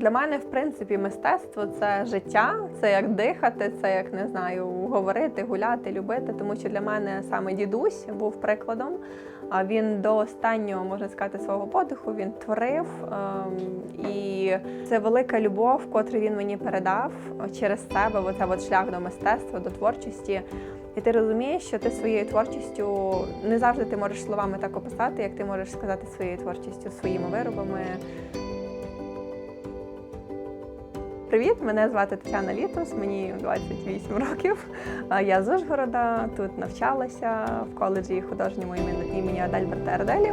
Для мене, в принципі, мистецтво це життя, це як дихати, це як не знаю, говорити, гуляти, любити. Тому що для мене саме дідусь був прикладом. А він до останнього можна сказати свого подиху він творив. ем, І це велика любов, котру він мені передав через себе. Оце от шлях до мистецтва, до творчості. І ти розумієш, що ти своєю творчістю не завжди ти можеш словами так описати, як ти можеш сказати своєю творчістю, своїми виробами. Привіт, мене звати Тетяна Літус, мені 28 років. Я з Ужгорода, тут навчалася в коледжі художньому імені- Адальберта Ерделі.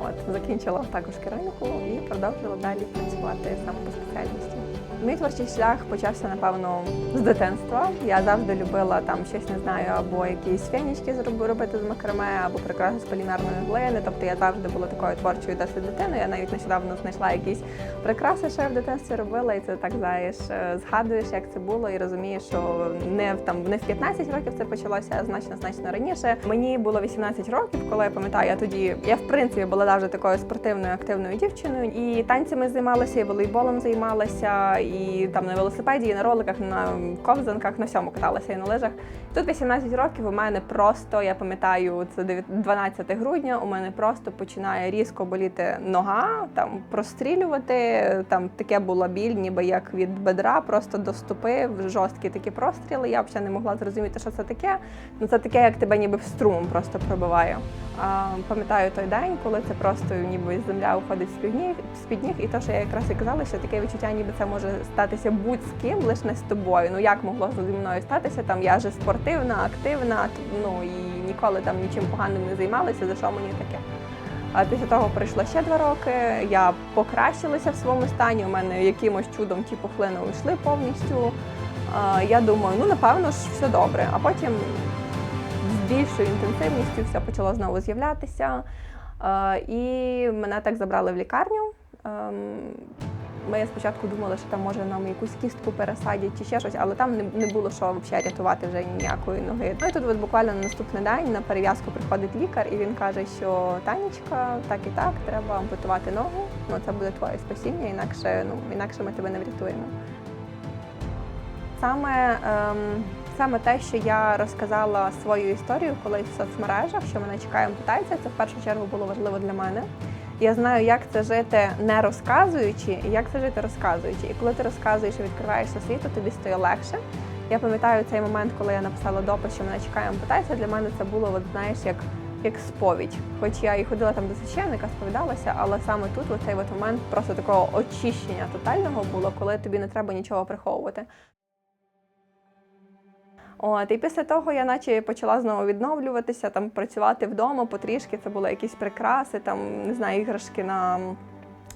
От, закінчила також кераміку і продовжила далі працювати саме по спеціальності. Мій творчий шлях почався, напевно, з дитинства. Я завжди любила там щось, не знаю, або якісь фенічки робити з макраме, або прикраси з полімерної глини. Тобто я завжди була такою творчою досить дитиною. Я навіть нещодавно знайшла якісь прикраси, що я в дитинстві робила, і це так знаєш, е, згадуєш, як це було, і розумієш, що не в там не в 15 років це почалося, а значно значно раніше. Мені було 18 років, коли я пам'ятаю, я тоді я в принципі була завжди такою спортивною активною дівчиною. І танцями займалася, і волейболом займалася, і там на велосипеді, і на роликах, на ковзанках, на всьому каталася і на лижах. Тут 18 років у мене просто, я пам'ятаю, це 9 12 грудня. У мене просто починає різко боліти нога, там прострілювати. Там таке була біль, ніби як від бедра, просто до стопи, жорсткі такі простріли. Я взагалі не могла зрозуміти, що це таке. Ну це таке, як тебе ніби в струмом просто пробиває. А, пам'ятаю той день, коли це просто ніби земля уходить ніг, з-під ніг, і то, що я якраз і казала, що таке відчуття, ніби це може статися будь з ким, лише не з тобою. Ну як могло зі мною статися? Там я же спортивна, активна, ну і ніколи там нічим поганим не займалася, за що мені таке. А після того пройшло ще два роки. Я покращилася в своєму стані. У мене якимось чудом ті пухлини йшли повністю. Я думаю, ну напевно ж все добре. А потім з більшою інтенсивністю все почало знову з'являтися. І мене так забрали в лікарню. Ми спочатку думали, що там може нам якусь кістку пересадять чи ще щось, але там не, не було що взагалі рятувати вже ніякої ноги. Ну і тут от буквально на наступний день на перев'язку приходить лікар, і він каже, що Танечка, так і так, треба ампутувати ногу. Ну це буде твоє спасіння, інакше ну інакше ми тебе не врятуємо. Саме, ем, саме те, що я розказала свою історію колись в соцмережах, що мене чекає ампутація, це в першу чергу було важливо для мене. Я знаю, як це жити не розказуючи, і як це жити розказуючи. І коли ти розказуєш і відкриваєшся світу, тобі стає легше. Я пам'ятаю цей момент, коли я написала допис, що мене чекає ампутація. Для мене це було, от, знаєш, як, як сповідь. Хоч я і ходила там до священника, сповідалася, але саме тут, в цей от момент, просто такого очищення тотального було, коли тобі не треба нічого приховувати. От, і після того я наче почала знову відновлюватися, там працювати вдома потрішки. Це були якісь прикраси, там не знаю, іграшки на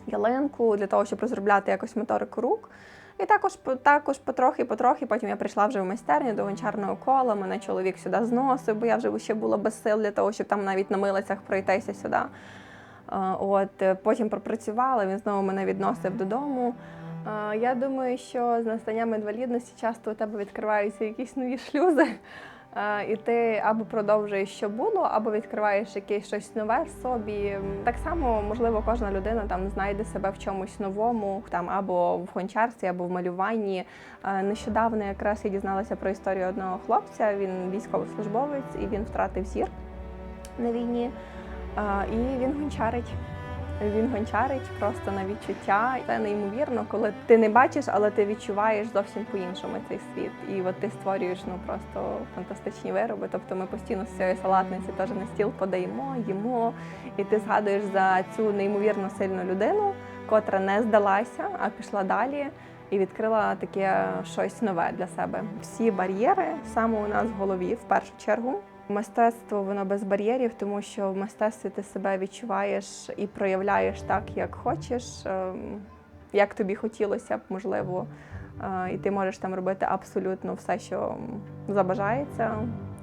ялинку для того, щоб розробляти якось моторику рук. І також також потрохи, потрохи. Потім я прийшла вже в майстерню до гончарного кола. Мене чоловік сюди зносив, бо я вже ще була без сил для того, щоб там навіть на милицях пройтися сюди. Е, От потім пропрацювала, він знову мене відносив додому. Я думаю, що з настанням інвалідності часто у тебе відкриваються якісь нові шлюзи, і ти або продовжуєш, що було, або відкриваєш якесь щось нове в собі. Так само, можливо, кожна людина там знайде себе в чомусь новому, там або в гончарстві, або в малюванні. Нещодавно якраз я дізналася про історію одного хлопця. Він військовослужбовець і він втратив зір на війні. І він гончарить. Він гончарить просто на відчуття. Це неймовірно, коли ти не бачиш, але ти відчуваєш зовсім по-іншому цей світ. І от ти створюєш ну просто фантастичні вироби. Тобто ми постійно з цієї салатниці теж на стіл подаємо, їмо, і ти згадуєш за цю неймовірно сильну людину, котра не здалася, а пішла далі. І відкрила таке щось нове для себе. Всі бар'єри саме у нас в голові, в першу чергу. Мистецтво воно без бар'єрів, тому що в мистецтві ти себе відчуваєш і проявляєш так, як хочеш, ем, як тобі хотілося б, можливо. Е, І ти можеш там робити абсолютно все, що забажається.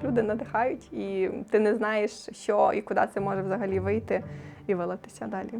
Люди надихають, і ти не знаєш, що і куди це може взагалі вийти і вилитися далі.